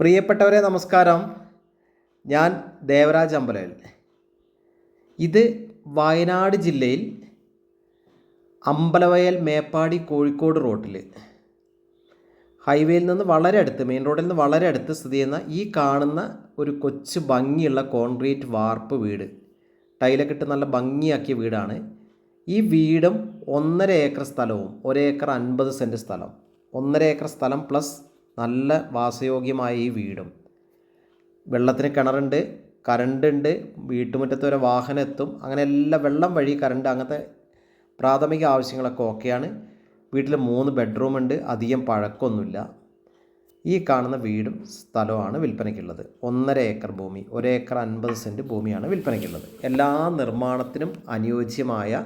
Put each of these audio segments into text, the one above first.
പ്രിയപ്പെട്ടവരെ നമസ്കാരം. ഞാൻ ദേവരാജ് അമ്പലൽ ഇത് വയനാട് ജില്ലയിൽ അമ്പലവയൽ മേപ്പാടി കോഴിക്കോട് റോട്ടിൽ. ഹൈവേയിൽ നിന്ന് വളരെ അടുത്ത് മെയിൻ റോഡിൽ നിന്ന് വളരെ അടുത്ത് സ്ഥിതി ചെയ്യുന്ന ഈ കാണുന്ന ഒരു കൊച്ചു ഭംഗിയുള്ള കോൺക്രീറ്റ് വാർപ്പ് വീട്. ടൈലൊക്കെ ഇട്ട് നല്ല ഭംഗിയാക്കിയ വീടാണ്. ഈ വീടും ഒന്നര ഏക്കർ സ്ഥലവും ഒരേക്കർ അൻപത് സെന്റ് സ്ഥലം. ഒന്നര ഏക്കർ സ്ഥലം പ്ലസ് നല്ല വാസയോഗ്യമായ ഈ വീടും. വെള്ളത്തിന് കിണറുണ്ട് കറണ്ട് ഉണ്ട് വീട്ടുമുറ്റത്ത് വരെ വാഹനം എത്തും. അങ്ങനെ എല്ലാ വെള്ളം വഴി കറണ്ട് അങ്ങനത്തെ പ്രാഥമിക ആവശ്യങ്ങളൊക്കെ ഓക്കെയാണ്. വീട്ടിൽ മൂന്ന് ബെഡ്റൂം ഉണ്ട് അധികം പഴക്കമൊന്നുമില്ല ഈ കാണുന്ന വീടും സ്ഥലവുമാണ് വിൽപ്പനയ്ക്കുള്ളത്. ഒന്നര ഏക്കർ ഭൂമി ഒരേക്കർ അൻപത് സെന്റ് ഭൂമിയാണ് വിൽപ്പനയ്ക്കുള്ളത്. എല്ലാ നിർമ്മാണത്തിനും അനുയോജ്യമായ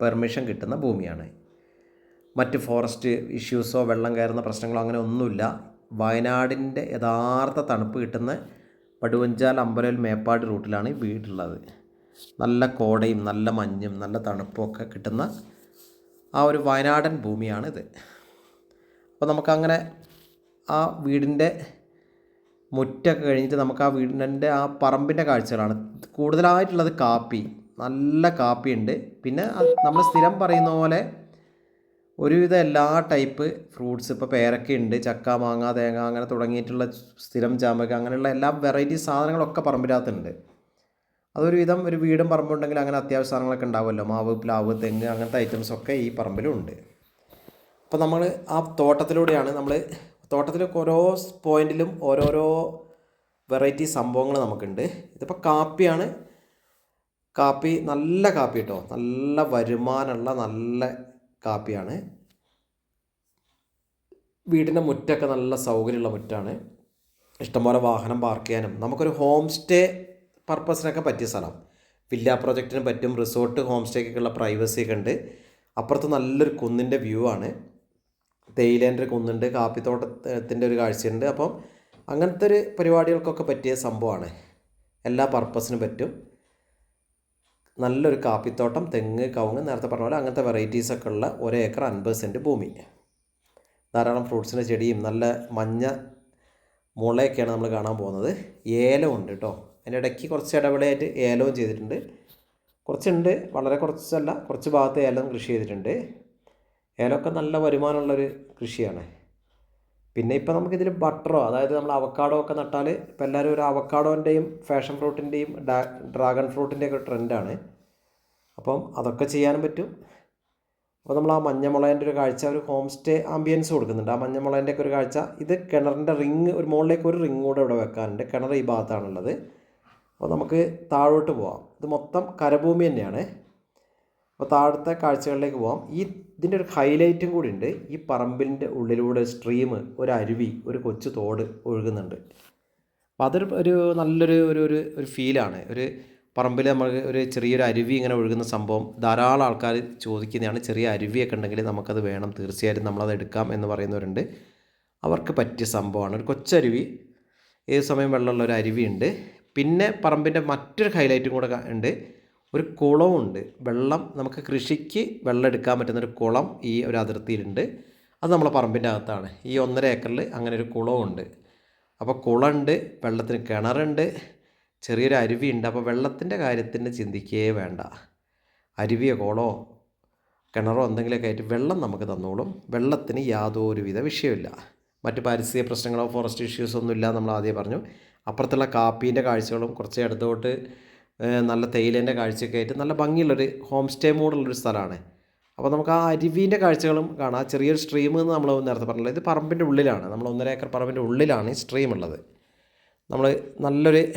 പെർമിഷൻ കിട്ടുന്ന ഭൂമിയാണ്. മറ്റ് ഫോറസ്റ്റ് ഇഷ്യൂസോ വെള്ളം കയറുന്ന പ്രശ്നങ്ങളോ അങ്ങനെ ഒന്നുമില്ല. വയനാടിന്റെ യഥാർത്ഥ തണുപ്പ് കിട്ടുന്ന പടുവഞ്ചാൽ അമ്പലൽ മേപ്പാട് റൂട്ടിലാണ് ഈ വീടുള്ളത്. നല്ല കോടയും നല്ല മഞ്ഞും നല്ല തണുപ്പും ഒക്കെ കിട്ടുന്ന ആ ഒരു വയനാടൻ ഭൂമിയാണിത്. അപ്പോൾ നമുക്കങ്ങനെ ആ വീടിന്റെ മുറ്റൊക്കെ കഴിഞ്ഞിട്ട് നമുക്ക് ആ വീടിന്റെ ആ പറമ്പിന്റെ കാഴ്ചകളാണ്. കൂടുതലായിട്ടുള്ളത് കാപ്പി. നല്ല കാപ്പിയുണ്ട്. പിന്നെ നമ്മൾ സ്ഥിരം പറയുന്ന പോലെ ഒരുവിധം എല്ലാ ടൈപ്പ് ഫ്രൂട്ട്സ് ഇപ്പോൾ ഉണ്ട് ചക്ക മാങ്ങ തേങ്ങ അങ്ങനെ തുടങ്ങിയിട്ടുള്ള സ്ഥിരം ചാമ്പക്ക അങ്ങനെയുള്ള എല്ലാ വെറൈറ്റി സാധനങ്ങളൊക്കെ പറമ്പിനകത്തുണ്ട്. അതൊരു വിധം ഒരു വീടും പറമ്പുണ്ടെങ്കിൽ അങ്ങനെ അത്യാവശ്യ സാധനങ്ങളൊക്കെ ഉണ്ടാവുമല്ലോ. മാവ് പ്ലാവ് തെങ്ങ് അങ്ങനത്തെ ഐറ്റംസൊക്കെ ഈ പറമ്പിലും ഉണ്ട്. അപ്പോൾ നമ്മൾ ആ തോട്ടത്തിലൂടെയാണ് നമ്മൾ തോട്ടത്തിലൊക്കെ ഓരോ പോയിന്റിലും ഓരോരോ വെറൈറ്റി സംഭവങ്ങൾ നമുക്കുണ്ട്. ഇതിപ്പോൾ കാപ്പിയാണ്. കാപ്പി നല്ല കാപ്പി കേട്ടോ നല്ല വരുമാനമുള്ള നല്ല കാപ്പിയാണ്. വീടിന്റെ മുറ്റൊക്കെ നല്ല സൗകര്യമുള്ള മുറ്റാണ്. ഇഷ്ടംപോലെ വാഹനം പാർക്ക് ചെയ്യാനും. നമുക്കൊരു ഹോം സ്റ്റേ പർപ്പസിനൊക്കെ പറ്റിയ സ്ഥലം. വില്ല പ്രൊജക്റ്റിന് പറ്റും റിസോർട്ട് ഹോം സ്റ്റേക്കൊക്കെയുള്ള പ്രൈവസി ഒക്കെ ഉണ്ട്. അപ്പുറത്ത് നല്ലൊരു കുന്നിന്റെ വ്യൂ ആണ്. തേയിലേന്റെ ഒരു കുന്നുണ്ട് കാപ്പിത്തോട്ടത്തിന്റെ ഒരു കാഴ്ചയുണ്ട്. അപ്പം അങ്ങനത്തെ ഒരു പരിപാടികൾക്കൊക്കെ പറ്റിയ സംഭവമാണ്. എല്ലാ പർപ്പസിനും പറ്റും. നല്ലൊരു കാപ്പിത്തോട്ടം തെങ്ങ് കവുങ്ങ് നേരത്തെ പറഞ്ഞ പോലെ അങ്ങനത്തെ വെറൈറ്റീസൊക്കെ ഉള്ള ഒരു ഏക്കർ അൻപത് സെന്റ് ഭൂമി. ധാരാളം ഫ്രൂട്ട്സിന്റെ ചെടിയും നല്ല മഞ്ഞ മുളയൊക്കെയാണ് നമ്മൾ കാണാൻ പോകുന്നത്. ഏലം ഉണ്ട് കേട്ടോ അതിന്റെ ഇടയ്ക്ക് കുറച്ച് ഇടവേളയായിട്ട് ഏലവും ചെയ്തിട്ടുണ്ട്. കുറച്ചുണ്ട് വളരെ കുറച്ചല്ല കുറച്ച് ഭാഗത്ത് ഏലം കൃഷി ചെയ്തിട്ടുണ്ട്. ഏലമൊക്കെ നല്ല വരുമാനമുള്ളൊരു കൃഷിയാണ്. പിന്നെ ഇപ്പോൾ നമുക്കിതിൽ ബട്ടറോ അതായത് നമ്മൾ അവക്കാഡോ ഒക്കെ നട്ടാൽ ഇപ്പോൾ എല്ലാവരും ഒരു അവക്കാഡോന്റെയും ഫാഷൻ ഫ്രൂട്ടിന്റെയും ഡ്രാഗൺ ഫ്രൂട്ടിന്റെയൊക്കെ ട്രെൻഡാണ്. അപ്പം അതൊക്കെ ചെയ്യാനും പറ്റും. അപ്പോൾ നമ്മൾ ആ മഞ്ഞമുളേന്റെ ഒരു കാഴ്ച ഒരു ഹോം സ്റ്റേ ആംബിയൻസ് കൊടുക്കുന്നുണ്ട്. ആ മഞ്ഞമുളേന്റെ ഒക്കെ ഒരു കാഴ്ച ഇത് കിണറിന്റെ റിങ് ഒരു മുകളിലേക്ക് ഒരു റിങ് കൂടെ ഇവിടെ വെക്കാനുണ്ട്. കിണർ ഈ ഭാഗത്താണുള്ളത്. അപ്പോൾ നമുക്ക് താഴോട്ട് പോവാം. ഇത് മൊത്തം കരഭൂമി തന്നെയാണ്. അപ്പോൾ താഴത്തെ കാഴ്ചകളിലേക്ക് പോവാം. ഈ ഇതിന്റെ ഒരു ഹൈലൈറ്റും കൂടി ഉണ്ട്. ഈ പറമ്പിന്റെ ഉള്ളിലൂടെ സ്ട്രീം ഒരു അരുവി ഒരു കൊച്ചു തോട് ഒഴുകുന്നുണ്ട്. അപ്പോൾ അതൊരു ഒരു നല്ലൊരു ഒരു ഒരു ഒരു ഫീലാണ് ഒരു പറമ്പിൽ നമ്മൾ ഒരു ചെറിയൊരു അരുവി ഇങ്ങനെ ഒഴുകുന്ന സംഭവം ധാരാളം ആൾക്കാർ ചോദിക്കുന്നതാണ്. ചെറിയ അരുവിയൊക്കെ ഉണ്ടെങ്കിൽ നമുക്കത് വേണം. തീർച്ചയായിട്ടും നമ്മളത് എടുക്കാം എന്ന് പറയുന്നവരുണ്ട്. അവർക്ക് പറ്റിയ സംഭവമാണ്. ഒരു കൊച്ചരുവി ഏത് സമയം വെള്ളമുള്ള ഒരു അരുവിയുണ്ട് പിന്നെ പറമ്പിന്റെ മറ്റൊരു ഹൈലൈറ്റും കൂടെ ഉണ്ട്. ഒരു കുളമുണ്ട് വെള്ളം നമുക്ക് കൃഷിക്ക് വെള്ളം എടുക്കാൻ പറ്റുന്ന ഒരു കുളം ഈ ഒരു അതിർത്തിയിലുണ്ട്. അത് നമ്മളെ പറമ്പിന്റെ അകത്താണ്. ഈ ഒന്നര ഏക്കറിൽ അങ്ങനെ ഒരു കുളമുണ്ട് അപ്പോൾ കുളമുണ്ട് വെള്ളത്തിന് കിണറുണ്ട് ചെറിയൊരു അരുവി ഉണ്ട് അപ്പോൾ വെള്ളത്തിന്റെ കാര്യത്തിന് ചിന്തിക്കുകയേ വേണ്ട. അരുവിയോ കുളമോ കിണറോ എന്തെങ്കിലുമൊക്കെ ആയിട്ട് വെള്ളം നമുക്ക് തന്നോളും. വെള്ളത്തിന് യാതൊരുവിധ വിഷയമില്ല മറ്റ് പാരിസ്ഥിതിക പ്രശ്നങ്ങളോ ഫോറസ്റ്റ് ഇഷ്യൂസോ ഒന്നുമില്ല നമ്മൾ ആദ്യം പറഞ്ഞു. അപ്പുറത്തുള്ള കാപ്പീന്റെ കാഴ്ചകളും കുറച്ച് ഇടത്തോട്ട് നല്ല തേയിലേന്റെ കാഴ്ചയൊക്കെ ആയിട്ട് നല്ല ഭംഗിയുള്ളൊരു ഹോം സ്റ്റേ മോഡുള്ളൊരു സ്ഥലമാണ്. അപ്പോൾ നമുക്ക് ആ അരുവീന്റെ കാഴ്ചകളും കാണാം. ചെറിയൊരു സ്ട്രീം എന്ന് നമ്മൾ നേരത്തെ പറഞ്ഞല്ലോ ഇത് പറമ്പിന്റെ ഉള്ളിലാണ്. നമ്മൾ ഒന്നര ഏക്കർ പറമ്പിന്റെ ഉള്ളിലാണ് ഈ സ്ട്രീം ഉള്ളത്. നമ്മൾ നല്ലൊരു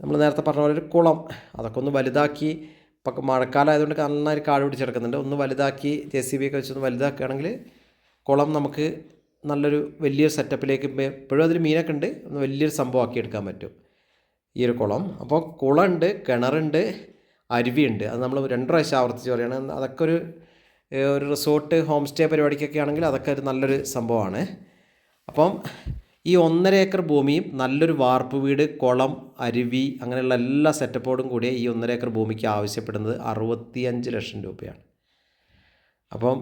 നമ്മൾ നേരത്തെ പറഞ്ഞ പോലെ ഒരു കുളം അതൊക്കെ ഒന്ന് വലുതാക്കി ഇപ്പം മഴക്കാലം ആയതുകൊണ്ട് നന്നായി കാട് പിടിച്ചെടുക്കുന്നുണ്ട് ഒന്ന് വലുതാക്കി ജെ സി ബി ഒക്കെ വെച്ചൊന്ന് വലുതാക്കുകയാണെങ്കിൽ കുളം നമുക്ക് നല്ലൊരു വലിയൊരു സെറ്റപ്പിലേക്ക് എപ്പോഴും അതിൽ മീനൊക്കെ ഉണ്ട്. ഒന്ന് വലിയൊരു സംഭവമാക്കി എടുക്കാൻ പറ്റും. ഈ ഒരു കുളം. അപ്പോൾ കുളമുണ്ട് കിണറുണ്ട് അരുവിയുണ്ട്. അത് നമ്മൾ രണ്ട് പ്രാവശ്യം ആവർത്തിച്ച് പറയുകയാണ് അതൊക്കെ ഒരു ഒരു റിസോർട്ട് ഹോം സ്റ്റേ പരിപാടിക്കൊക്കെ ആണെങ്കിൽ അതൊക്കെ ഒരു നല്ലൊരു സംഭവമാണ്. അപ്പം ഈ ഒന്നര ഏക്കർ ഭൂമിയും നല്ലൊരു വാർപ്പ് വീട് കുളം അരുവി അങ്ങനെയുള്ള എല്ലാ സെറ്റപ്പോടും കൂടിയ ഈ ഒന്നര ഏക്കർ ഭൂമിക്ക് ആവശ്യപ്പെടുന്നത് അറുപത്തിയഞ്ച് ലക്ഷം രൂപയാണ്. അപ്പം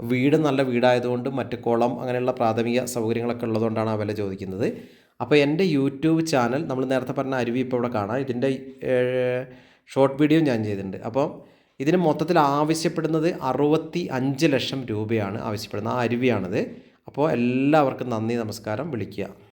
വീട് നല്ല വീടായതുകൊണ്ട് മറ്റ് കുളം അങ്ങനെയുള്ള പ്രാഥമിക സൗകര്യങ്ങളൊക്കെ ഉള്ളതുകൊണ്ടാണ് ആ വില ചോദിക്കുന്നത്. അപ്പോൾ എന്റെ യൂട്യൂബ് ചാനൽ നമ്മൾ നേരത്തെ പറഞ്ഞ അരുവി ഇപ്പോൾ ഇവിടെ കാണാം. ഇതിന്റെ ഷോർട്ട് വീഡിയോ ഞാൻ ചെയ്തിട്ടുണ്ട്. അപ്പോൾ ഇതിന് മൊത്തത്തിൽ ആവശ്യപ്പെടുന്നത് അറുപത്തി അഞ്ച് ലക്ഷം രൂപയാണ് ആവശ്യപ്പെടുന്നത്. ആ അരുവിയാണിത്. അപ്പോൾ എല്ലാവർക്കും നന്ദി നമസ്കാരം. വിളിക്കുക.